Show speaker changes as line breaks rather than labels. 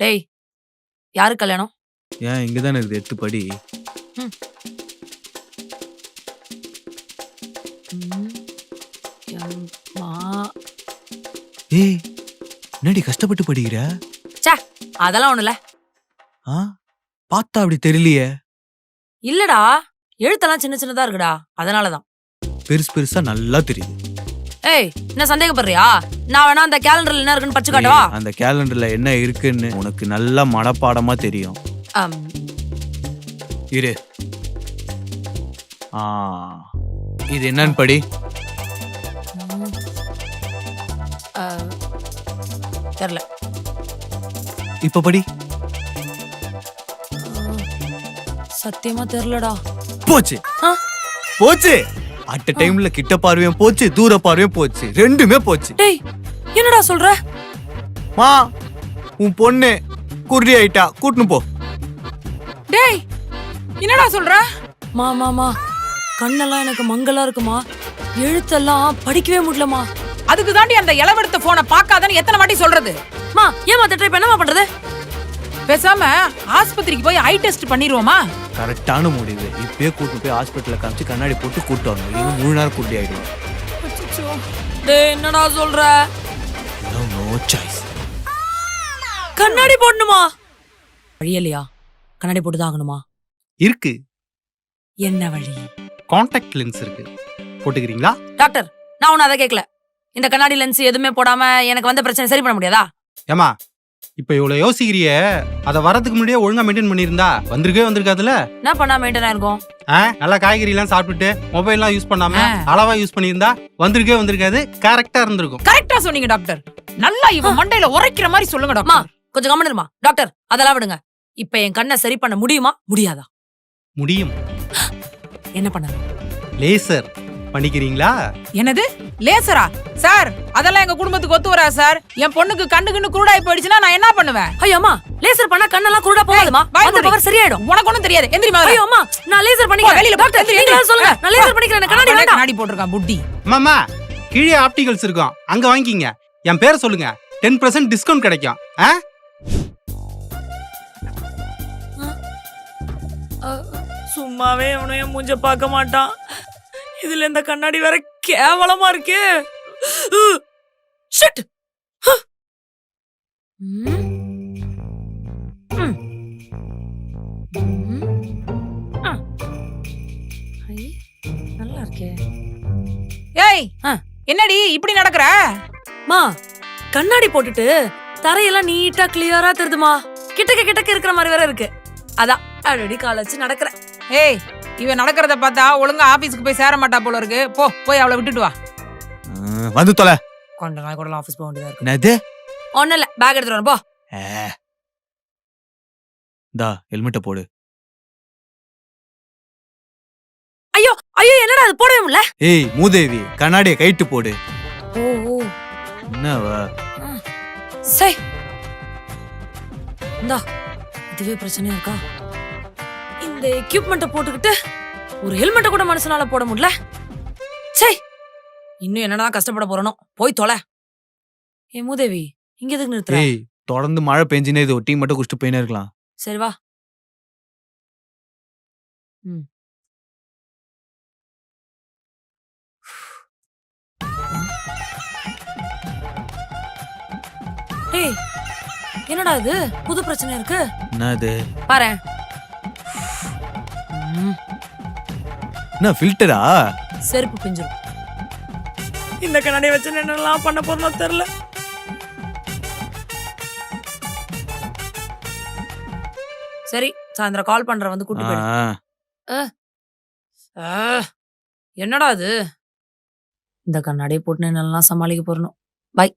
டேய் யாரு கல்யாணம்?
ஏன் இங்கதானே இருக்குது? எட்டு படி. ஏய் என்னடி கஷ்டப்பட்டு படிக்கிற?
அதெல்லாம் ஒண்ணுல
ஆ? பார்த்தா அப்படி தெரியலையே.
இல்லடா எழுத்தெல்லாம் சின்ன சின்னதா இருக்குடா அதனாலதான்.
பெருசு பெருசா நல்லா தெரியுது.
ஏய் என்ன சந்தேகப்படுறியா? நான் வேணா அந்த கேலண்டர்ல என்ன இருக்குன்னு படிச்சு காட்டவா?
அந்த கேலண்டர்ல என்ன இருக்குன்னு உனக்கு நல்லா மனப்பாடமா தெரியும்.
அம்,
இரு. ஆ இது என்னன்னு படி.
அ, தெரியல
இப்ப படி.
சத்தியமா தெரியலடா
போச்சு.
ஆ?
போச்சு. அட் டைம்ல கிட்ட பார்வையும் போச்சு தூர பார்வையும் போச்சு. ரெண்டுமே போச்சு.
டேய் என்னடா சொல்ற?
மா உன் பொண்ணு குர்ரி ஆயிட்டா கூட்டுன்னு போ.
டேய் என்னடா சொல்ற?
மா மாமா கண்ணெல்லாம் எனக்கு மங்கலா இருக்குமா? எழுத்தெல்லாம் படிக்கவே முடியலமா?
அதுக்கு தாண்டி அந்த இளவெடுத்த போனை பார்க்காதன்னு எத்தனை வாட்டி சொல்றது?
மா ஏமா திட்ட இப்ப என்னமா பண்றது?
பேசாம ஆஸ்பத்திரிக்கு போய் ஐ டெஸ்ட் பண்ணிடுவோமா?
கரெக்டான முடிவு. இப்பயே கூட்டு போய் ஹாஸ்பிட்டல்ல காமிச்சு கண்ணாடி போட்டு கூட்டு வரணும். இல்லைன்னா மூணு நேரம் குர்ரி ஆயிடுவோம்
டேய் என்னடா சொல்ற?
நோ சாய்ஸ்
கண்ணாடி போடணுமா? வழியலையா கண்ணாடி போட்டுதான் ஆகணுமா?
இருக்கு.
என்ன வழி?
காண்டாக்ட் லென்ஸ் இருக்கு. போட்டுக்கிறீங்களா?
டாக்டர் நான் உன்னை அதை கேட்கல இந்த கண்ணாடி லென்ஸ் எதுவுமே போடாம எனக்கு வந்த பிரச்சனை சரி பண்ண முடியாதா?
ஏமா இப்ப இவ்வளவு யோசிக்கிறியே? அத வரதுக்கு முன்னாடியே ஒழுங்கா மெயின்டைன் பண்ணியிருந்தா வந்திருக்கவே வந்திருக்காதுல்ல?
என்ன பண்ணா மெயின்டைன் இருக்கும்
ஆ, நல்லா காய்கறி எல்லாம் சாப்பிட்டுட்டு மொபைல் எல்லாம் யூஸ் பண்ணாம
ஆ.
அளவா யூஸ் பண்ணியிருந்தா வந்திருக்கவே வந்திருக்காது கரெக்டா இருந்திருக்கும்.
கரெக்டா சொன்னீங்க டாக்டர் நல்லா இவன் மண்டையில உரைக்கிற மாதிரி சொல்லுங்க
அம்மா
டாக்டர்
கொஞ்சம் கவனிருமா டாக்டர் அதெல்லாம் விடுங்க. இப்ப என் கண்ணை சரி பண்ண முடியுமா? முடியாதா?
முடியும்.
என்ன பண்ணணும்?
லேசர் பண்ணிக்கிறீங்களா?
என்னது? லேசரா? சார் அதெல்லாம் எங்க குடும்பத்துக்கு ஒத்து வரா சார். என் பொண்ணுக்கு கண்ணு கண்ணு குருடாய் போயிடுச்சுன்னா நான் என்ன பண்ணுவேன்?
ஐயோ அம்மா லேசர் பண்ணா கண்ணெல்லாம் குருடா போகாதுமா? அந்த. பவர் சரியாயிடும்.
உனக்கு ஒண்ணும் தெரியாது. எந்திரி முதல்ல.
ஐயோ அம்மா நான் லேசர் பண்ணிக்கிறேன்.
வெளியில
டாக்டர் நீங்க. சொல்லுங்க. நான் லேசர் பண்ணிக்கிறேன். கண்ணாடி வேண்டாம்.
கண்ணாடி போட்டிருக்கான் புட்டி.
மாமா கீழே ஆப்டிகல்ஸ் இருக்கும். அங்க வாங்கிக்கிங்க. என் பேரை சொல்லுங்க. டென் பர்சன்ட் டிஸ்கவுண்ட் கிடைக்கும். ஆ?
சும்மாவே என் மூஞ்ச பார்க்க மாட்டான். இதுல இந்த கண்ணாடி வேற கேவலமா இருக்கு. ஷிட் நல்லா இருக்கே.
ஏய். என்னடி இப்படி நடக்கற?
மா கண்ணாடி போட்டுட்டு தரையெல்லாம் நீட்டா கிளியரா தெரியுதுமா கிட்டக்க கிட்டக்க இருக்கிற மாதிரி வேற இருக்கு. அதான் அடி கால வச்சு நடக்கிறேன்
ஏய் இவன் நடக்கிறத பார்த்தா ஒழுங்கா ஆபீஸ்க்கு போய் சேர மாட்டா போல இருக்கு. போ போய் அவளை விட்டுட்டு வா.
ஆ, வந்து தொலை.
கொஞ்ச நாள் கூட ஆஃபீஸ் போக வேண்டியதா இருக்கு.
என்னது?
ஒன்னும் இல்ல பேக் எடுத்துட்டு வரேன் போ.
ஏ. இந்தா ஹெல்மெட்டை போடு.
ஐயோ ஐயோ என்னடா அது போடவே முடியல?
ஏய் மூதேவி கண்ணாடியை கைட்டு போடு.
ஓ ஓ.
என்னவா?
சை. இந்தா இதுவே பிரச்சனையா இருக்கா? இந்த எக்யூப்மெண்ட்டை போட்டுக்கிட்டு ஒரு ஹெல்மெட்டை கூட மனுஷனால போட முடியல. சை இன்னும் என்னடா கஷ்டப்பட போறனோ? போய் தொலை. ஏ மூதேவி இங்க எதுக்கு நிறுத்துற?
ஏய் தொடர்ந்து மழை பெஞ்சினே இது ஒரு டீ மட்டும் குடிச்சிட்டு போயினே இருக்கலாம்.
சரி வா. ம். ஏய் என்னடா இது? புது பிரச்சனை இருக்கு.
என்னது?
பாரு
என்ன ஃபில்டரா
செருப்பு பிஞ்சிரும். இந்த கண்ணாடி வச்சு என்னெல்லாம் பண்ண போறனோ தெரியல. சரி சாயந்தரம் கால் பண்ற வந்து கூட்டி போயிடு. ஆ, என்னடா இது? இந்த கண்ணாடியை போட்டு என்னெல்லாம் சமாளிக்க போறணும் பாய்